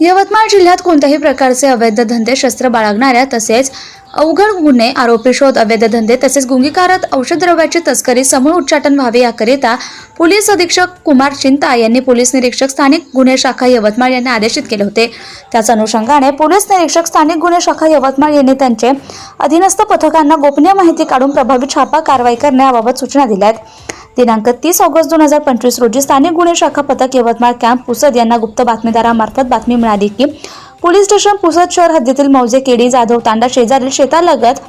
यवतमाळ जिल्ह्यात कोणत्याही प्रकारचे अवैध धंदे शस्त्र बाळगणाऱ्या तसेच अवघड गुन्हे आरोपी शोध अवैध धंदे तसेच गुंगीकारक औषधद्रव्याची तस्करी समूळ उच्चाटन व्हावे याकरिता पोलीस अधीक्षक कुमार चिंता यांनी पोलीस निरीक्षक स्थानिक गुन्हे शाखा यवतमाळ यांना आदेशित केले होते. त्याच अनुषंगाने पोलीस निरीक्षक स्थानिक गुन्हे शाखा यवतमाळ यांनी त्यांचे अधीनस्थ पथकांना गोपनीय माहिती काढून प्रभावी छापा कारवाई करण्याबाबत सूचना दिल्या आहेत दिनांक तीस ऑगस्ट दोन हजार पंचवीस रोजी स्थानिक गुन्हे शाखा पथक यवतमाळ कॅम्प पुसद यांना गुप्त बातमीदारामार्फत बातमी मिळाली की पोलीस स्टेशन पुसद शहर हद्दीतील मौजे केडी जाधव तांडा शेजारील शेतालगत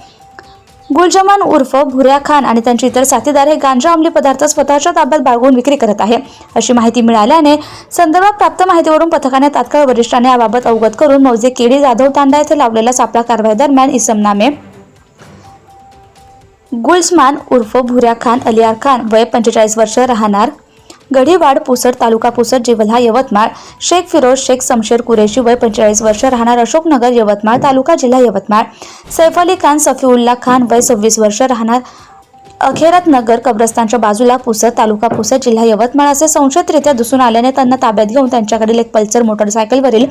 गुलजमान उर्फ भुऱ्या खान आणि त्यांचे इतर साथीदार हे गांजा अंमली पदार्थ स्वतःच्या ताब्यात बाळगून विक्री करत आहे. अशी माहिती मिळाल्याने संदर्भात प्राप्त माहितीवरून पथकाने तात्काळ वरिष्ठांनी याबाबत अवगत करून मौजे केडी जाधव तांडा येथे लावलेल्या सापळा कारवाई दरम्यान इसमनामे गुल्समान उर्फ भुऱ्या खान अलियार खान वय पंचेचाळीस वर्ष राहणार. गढीवाड पुसद तालुका पुसद जिल्हा यवतमाळ. शेख फिरोज शेख समशेर कुरेशी वय पंचेचाळीस वर्ष राहणार. अशोकनगर यवतमाळ. तालुका जिल्हा यवतमाळ. सैफ अली खान सफीउल्ला खान वय सव्वीस वर्ष राहणार. अखेरत नगर कब्रस्तानच्या बाजूला पुसद तालुका पुसद जिल्हा यवतमाळ असे संशयितरित्या दिसून आल्याने त्यांना ताब्यात घेऊन त्यांच्याकडील एक पल्सर मोटरसायकलवरील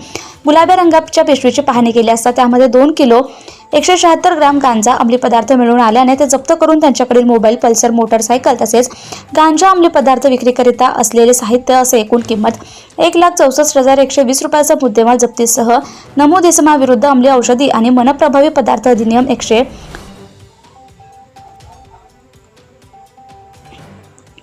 गुलाबी रंगाच्या पिशवीची पाहणी केली असता त्यामध्ये दोन किलो एकशे शहात्तर ग्राम गांजा अंमली पदार्थ मिळून आल्याने ते जप्त करून त्यांच्याकडील मोबाईल पल्सर मोटरसायकल तसेच गांजा अंमली पदार्थ विक्रीकरिता असलेले साहित्य असे एकूण किंमत एक लाख चौसष्ट हजार एकशे वीस रुपयाचा मुद्देमाल जप्तीसह नमूद इसमाविरुद्ध अंमली औषधी आणि मनप्रभावी पदार्थ अधिनियम एकशे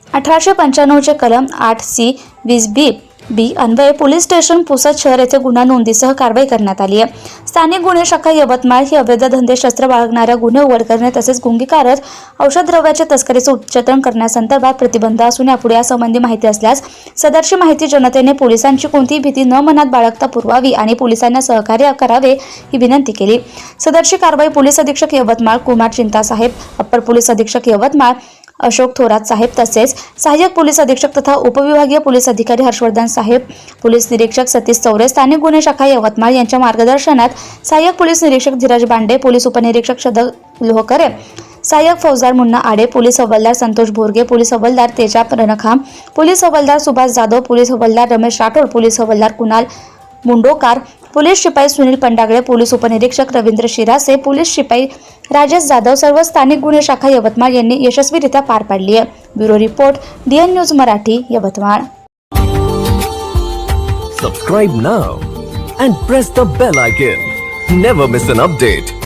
अठराशे पंच्याण्णवचे कलम आठ सी वीस बी बी. अन्वये पोलीस स्टेशन पुसद शहर येथे गुन्हा नोंदीसह कारवाई करण्यात आली आहे. स्थानिक गुन्हे शाखा यवतमाळ ही अवैध धंदे शस्त्र बाळगणाऱ्या गुन्हे उघड करणे तसेच गुंगीकारक औषधद्रव्याच्या तस्करीचे उच्चतन करण्यासंदर्भात प्रतिबंध असून यापुढे यासंबंधी माहिती असल्यास सदरची माहिती जनतेने पोलिसांची कोणतीही भीती न मनात बाळगता पुरवावी आणि पोलिसांना सहकार्य करावे ही विनंती केली. सदरची कारवाई पोलीस अधीक्षक यवतमाळ कुमार चिंतासाहेब अप्पर पोलीस अधीक्षक यवतमाळ अशोक थोरात साहेब तसेच सहाय्यक पोलीस अधीक्षक तथा उपविभागीय पोलीस अधिकारी हर्षवर्धन साहेब पोलीस निरीक्षक सतीश चौरे स्थानिक गुन्हे शाखा यवतमाळ यांच्या मार्गदर्शनात सहाय्यक पोलीस निरीक्षक धीरज बांडे पोलीस उपनिरीक्षक शदक लोहकरे सहाय्यक फौजदार मुन्ना आडे पोलीस हवालदार संतोष भोरगे पोलीस हवालदार तेजा रणखाम पोलीस हवालदार सुभाष जाधव पोलीस हवालदार रमेश राठोड पोलीस हवालदार कुणाल मुंडोकार पोलीस शिपाई सुनील पंडागळे पोलीस उपनिरीक्षक रवींद्र शिरासे पोलीस शिपाई राजेश जाधव सर्व स्थानिक गुन्हे शाखा यवतमाळ यांनी यशस्वीरित्या पार पाडली आहे. Bureau report DN news Marathi Yavatmal. Subscribe now and press the bell icon never miss an update